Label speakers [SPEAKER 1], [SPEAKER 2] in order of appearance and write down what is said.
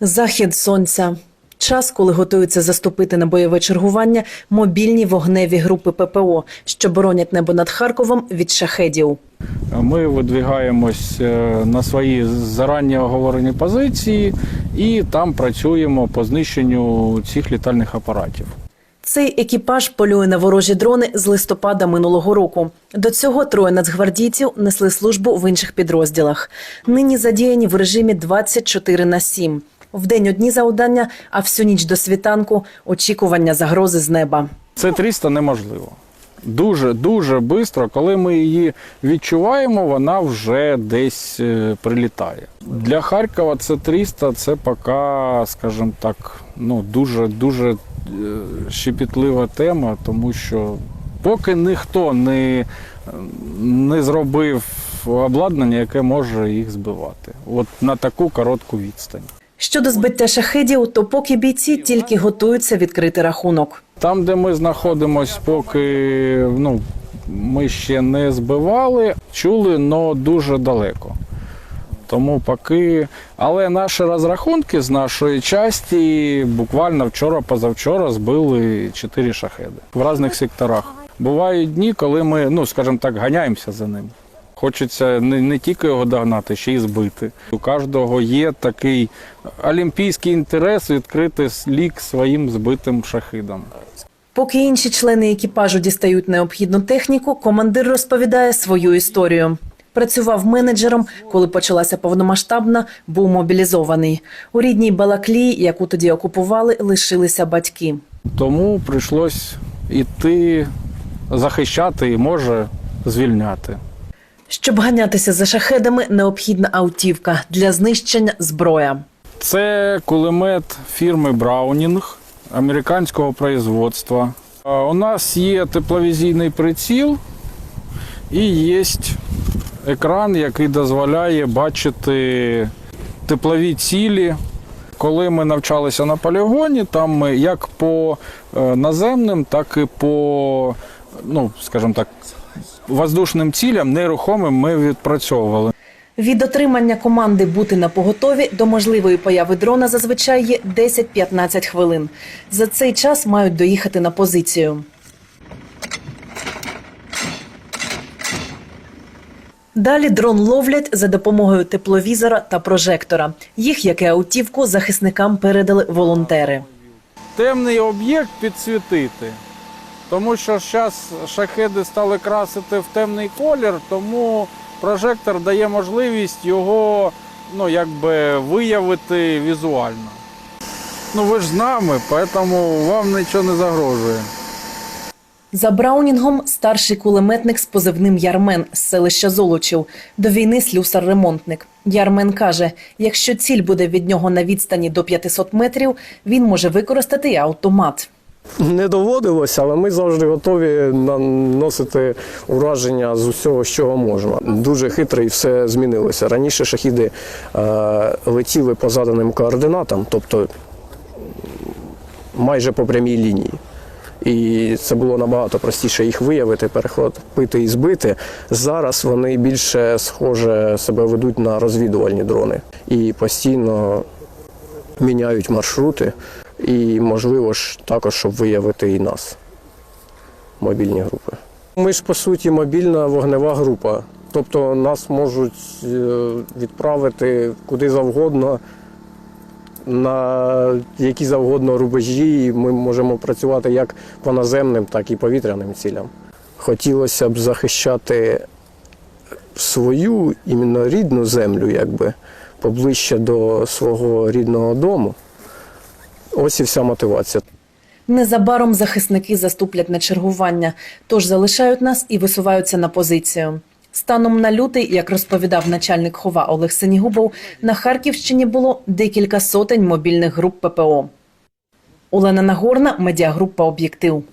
[SPEAKER 1] Захід сонця. Час, коли готуються заступити на бойове чергування мобільні вогневі групи ППО, що боронять небо над Харковом від шахедів.
[SPEAKER 2] Ми видвигаємось е, на свої зарані оговорені позиції і там працюємо по знищенню цих літальних апаратів.
[SPEAKER 1] Цей екіпаж полює на ворожі дрони з листопада минулого року. До цього троє нацгвардійців несли службу в інших підрозділах. Нині задіяні в режимі 24 на 7. Вдень одні завдання, а всю ніч до світанку очікування загрози з неба.
[SPEAKER 2] Це 300 неможливо. Дуже дуже швидко, коли ми її відчуваємо, вона вже десь е, прилітає. Для Харкова це 300, це поки, скажімо так, ну дуже дуже е, щепітлива тема, тому що поки ніхто не, не зробив обладнання, яке може їх збивати. От на таку коротку відстань.
[SPEAKER 1] Щодо збиття шахедів, то поки бійці тільки готуються відкрити рахунок.
[SPEAKER 2] Там, де ми знаходимося, поки ну, ми ще не збивали, чули, але дуже далеко. Тому поки. Але наші розрахунки з нашої часті буквально вчора-позавчора збили 4 шахеди в різних секторах. Бувають дні, коли ми, ну скажімо так, ганяємося за ним. Хочеться не, не тільки його догнати, ще й збити. У кожного є такий олімпійський інтерес відкрити лік своїм збитим шахидам.
[SPEAKER 1] Поки інші члени екіпажу дістають необхідну техніку, командир розповідає свою історію. Працював менеджером, коли почалася повномасштабна, був мобілізований. У рідній Балаклії, яку тоді окупували, лишилися батьки.
[SPEAKER 2] Тому прийшлось іти захищати і може звільняти.
[SPEAKER 1] Щоб ганятися за шахедами, необхідна автівка для знищення зброя.
[SPEAKER 2] Це кулемет фірми Браунінг американського производства. У нас є тепловізійний приціл і є екран, який дозволяє бачити теплові цілі. Коли ми навчалися на полігоні, там ми як по е, наземним, так і по, ну, скажімо так, воздушним цілям нерухомим ми відпрацьовували.
[SPEAKER 1] Від отримання команди бути на поготові до можливої появи дрона зазвичай є 10-15 хвилин. За цей час мають доїхати на позицію. Далі дрон ловлять за допомогою тепловізора та прожектора. Їх, як і автівку, захисникам передали волонтери.
[SPEAKER 2] темний об'єкт підсвітити. Тому що зараз шахеди стали красити в темний колір, тому прожектор дає можливість його ну, якби виявити візуально. Ну ви ж з нами, тому вам нічого не загрожує.
[SPEAKER 1] За Браунінгом старший кулеметник з позивним Ярмен з селища Золочів. До війни слюсар-ремонтник. Ярмен каже, якщо ціль буде від нього на відстані до 500 метрів, він може використати автомат.
[SPEAKER 3] Не доводилося, але ми завжди готові наносити ураження з усього, з чого можемо. Дуже хитро і все змінилося. Раніше шахіди е, летіли по заданим координатам, тобто майже по прямій лінії. І це було набагато простіше їх виявити, перехопити і збити. Зараз вони більше схоже себе ведуть на розвідувальні дрони і постійно міняють маршрути. І, можливо, ж також, щоб виявити і нас, мобільні групи. Ми ж, по суті, мобільна вогнева група. Тобто нас можуть е, відправити куди завгодно, на які завгодно рубежі, і ми можемо працювати як по наземним, так і повітряним цілям. Хотілося б захищати свою іменно рідну землю, якби поближче до свого рідного дому. Ось і вся мотивація.
[SPEAKER 1] Незабаром захисники заступлять на чергування, тож залишають нас і висуваються на позицію. Станом на лютий, як розповідав начальник хова Олег Синігубов, на Харківщині було декілька сотень мобільних груп ППО. Олена Нагорна, медіагрупа Об'єктив.